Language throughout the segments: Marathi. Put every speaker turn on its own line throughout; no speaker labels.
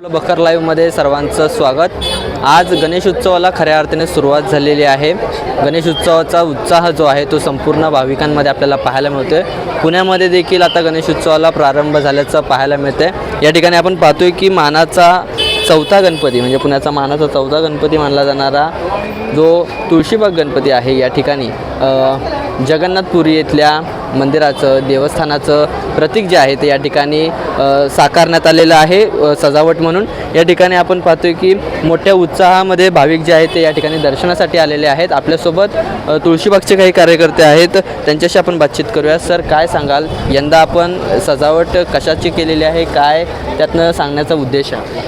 आपलं बकर लाईव्हमध्ये सर्वांचं स्वागत. आज गणेश उत्सवाला खऱ्या अर्थाने सुरुवात झालेली आहे. गणेश उत्सवाचा उत्साह जो आहे तो संपूर्ण भाविकांमध्ये आपल्याला पाहायला मिळतो आहे पुण्यामध्ये देखील आता गणेश उत्सवाला प्रारंभ झाल्याचं पाहायला मिळते या ठिकाणी आपण पाहतोय की मानाचा चौथा गणपती म्हणजे पुण्याचा मानाचा चौथा गणपती मानला जाणारा जो तुळशीबाग गणपती आहे या ठिकाणी जगन्नाथपुरी येथल्या मंदिराचं देवस्थानाचं प्रतीक जे आहे ते या ठिकाणी साकारण्यात आलेलं आहे सजावट म्हणून. या ठिकाणी आपण पाहतोय की मोठ्या उत्साहामध्ये भाविक जे आहेत ते या ठिकाणी दर्शनासाठी आलेले आहेत. आपल्यासोबत तुळशीबागचे काही कार्यकर्ते आहेत. त्यांच्याशी आपण बातचीत करूया. सर काय सांगाल? यंदा आपण सजावट कशाची केलेली आहे? काय? त्यातनं सांगण्याचा उद्देश आहे.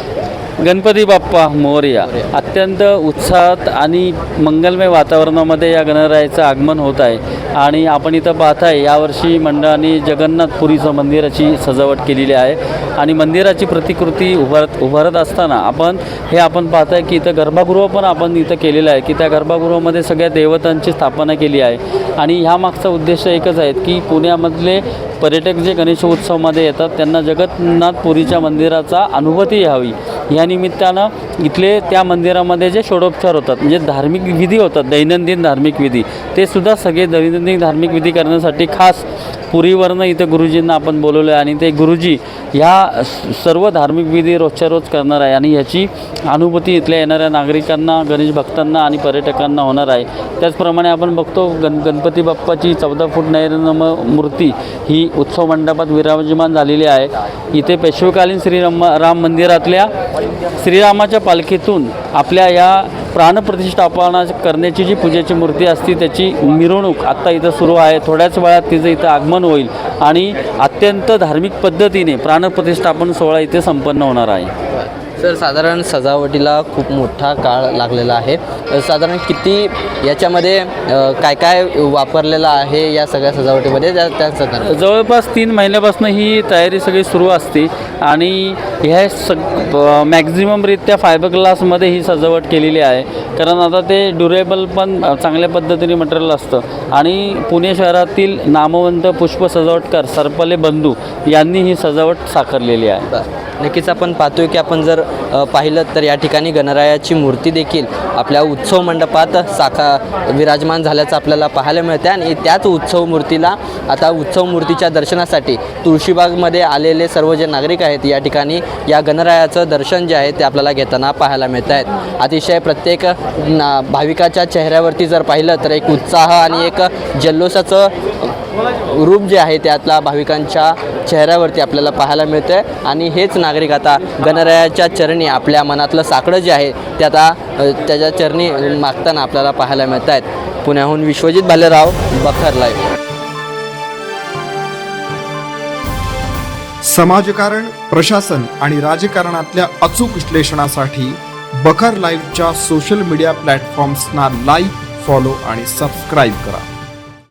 गणपती बाप्पा मोरया. अत्यंत उत्साहात आणि मंगलमय वातावरणामध्ये या गणरायाचं आगमन होत आहे. आणि आपण इथं पाहताय यावर्षी मंडळाने जगन्नाथपुरीचं मंदिराची सजावट केलेली आहे. आणि मंदिराची प्रतिकृती उभारत उभारत असताना आपण हे आपण पाहताय की इथं गर्भागृह पण आपण इथं केलेलं आहे की त्या गर्भागृहामध्ये सगळ्या देवतांची स्थापना केली आहे. आणि ह्या मागचा उद्देश एकच आहे की पुण्यामधले पर्यटक जे गणेशोत्सवामध्ये येतात त्यांना जगन्नाथपुरीच्या मंदिराचा अनुभूती यावी या निमित्तानं इथले त्या मंदिरामध्ये जे षोडोपचार होतात म्हणजे धार्मिक विधी होतात दैनंदिन धार्मिक विधी ते सुद्धा सगळे दैनंदिन धार्मिक विधी करण्यासाठी खास पुरीवरनं इथं गुरुजींना आपण बोलवलं आहे आणि ते गुरुजी ह्या स- सर्व धार्मिक विधी रोजच्या रोज करणार आहे आणि ह्याची अनुभूती इथल्या येणाऱ्या नागरिकांना गणेश भक्तांना आणि पर्यटकांना होणार आहे. त्याचप्रमाणे आपण बघतो गण गणपती बाप्पाची चौदा फूट नैरनम मूर्ती ही उत्सव मंडपात विराजमान झालेली आहे. इथे पेशवेकालीन श्रीराम राम मंदिरातल्या श्रीरामाच्या पालखीतून आपल्या या प्राणप्रतिष्ठापना करण्याची जी पूजेची मूर्ती असते त्याची मिरवणूक आत्ता इथं सुरू आहे. थोड्याच वेळात तिचं इथं आगमन होईल आणि अत्यंत धार्मिक पद्धतीने प्राणप्रतिष्ठापन सोहळा इथे संपन्न होणार आहे.
सर साधारण सजावटीला खूप मोठा काळ लागलेला आहे. साधारण किती याच्यामध्ये काय काय वापरलेलं आहे या सगळ्या सजावटीमध्ये त्या त्या
जवळपास तीन महिन्यापासून ही तयारी सगळी सुरू असते आणि ह्या सग मॅक्झिममरित्या फायबर ग्लासमध्ये ही सजावट केलेली आहे. कारण आता ते ड्युरेबल पण चांगल्या पद्धतीने मटेरियल असतं. आणि पुणे शहरातील नामवंत पुष्प सजावटकार सरपले बंधू यांनी ही सजावट साकारलेली आहे.
नक्कीच आपण पाहतोय की आपण जर पाहिलं तर या ठिकाणी गणरायाची मूर्ती देखील आपल्या उत्सव मंडपात साखा विराजमान झाल्याचं आपल्याला पाहायला मिळते आणि त्याच उत्सव मूर्तीला आता उत्सव मूर्तीच्या दर्शनासाठी तुळशीबागमध्ये आलेले सर्व जे नागरिक आहेत या ठिकाणी या गणरायाचं दर्शन जे आहे ते आपल्याला घेताना पाहायला मिळत आहेत अतिशय प्रत्येक ना भाविकाच्या चेहऱ्यावरती जर पाहिलं तर एक उत्साह आणि एक जल्लोषाचं रूप जे आहे त्यातला भाविकांच्या चेहऱ्यावरती आपल्याला पाहायला मिळतं आहे आणि हेच नागरिक आता गणरायाच्या चरणी आपल्या मनातलं साकडं जे आहे ते आता त्याच्या चरणी मागताना आपल्याला पाहायला मिळत आहेत पुण्याहून विश्वजित भालेराव बखर लाईव्ह.
समाजकारण प्रशासन आणि राजकारणातल्या अचूक विश्लेषणासाठी बखर लाईव्हच्या सोशल मीडिया प्लॅटफॉर्म्सना लाईक फॉलो आणि सबस्क्राईब करा.